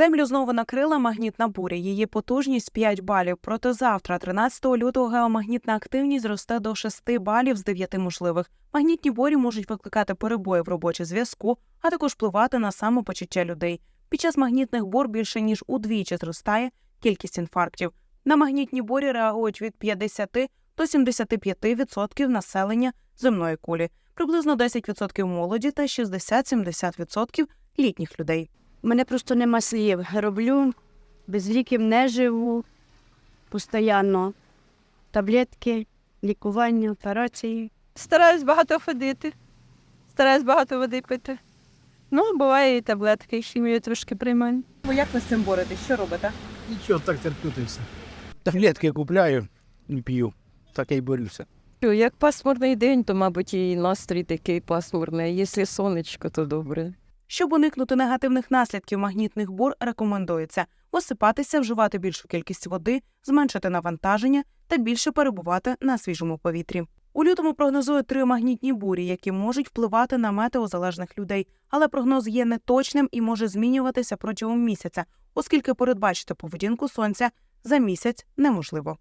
Землю знову накрила магнітна буря. Її потужність 5 балів. Проте завтра, 13 лютого, геомагнітна активність зросте до 6 балів з 9 можливих. Магнітні бурі можуть викликати перебої в робочі зв'язку, а також впливати на самопочуття людей. Під час магнітних бур більше ніж удвічі зростає кількість інфарктів. На магнітні бурі реагують від 50 до 75% населення земної кулі, приблизно 10% молоді та 60-70% літніх людей. У мене просто нема слів. Роблю, без ліків не живу постійно. Таблетки, лікування, операції. Стараюсь багато ходити, стараюсь багато води пити. Ну, буває і таблетки, хімію трошки приймаю. Ви як ви з цим боретесь? Що робите? Нічого, так терплю все. Таблетки купляю і п'ю. Так я й борюся. Як пасмурний день, то, мабуть, і настрій такий пасмурний. Якщо сонечко, то добре. Щоб уникнути негативних наслідків магнітних бур, рекомендується висипатися, вживати більшу кількість води, зменшити навантаження та більше перебувати на свіжому повітрі. У лютому прогнозують три магнітні бурі, які можуть впливати на метеозалежних людей, але прогноз є неточним і може змінюватися протягом місяця, оскільки передбачити поведінку сонця за місяць неможливо.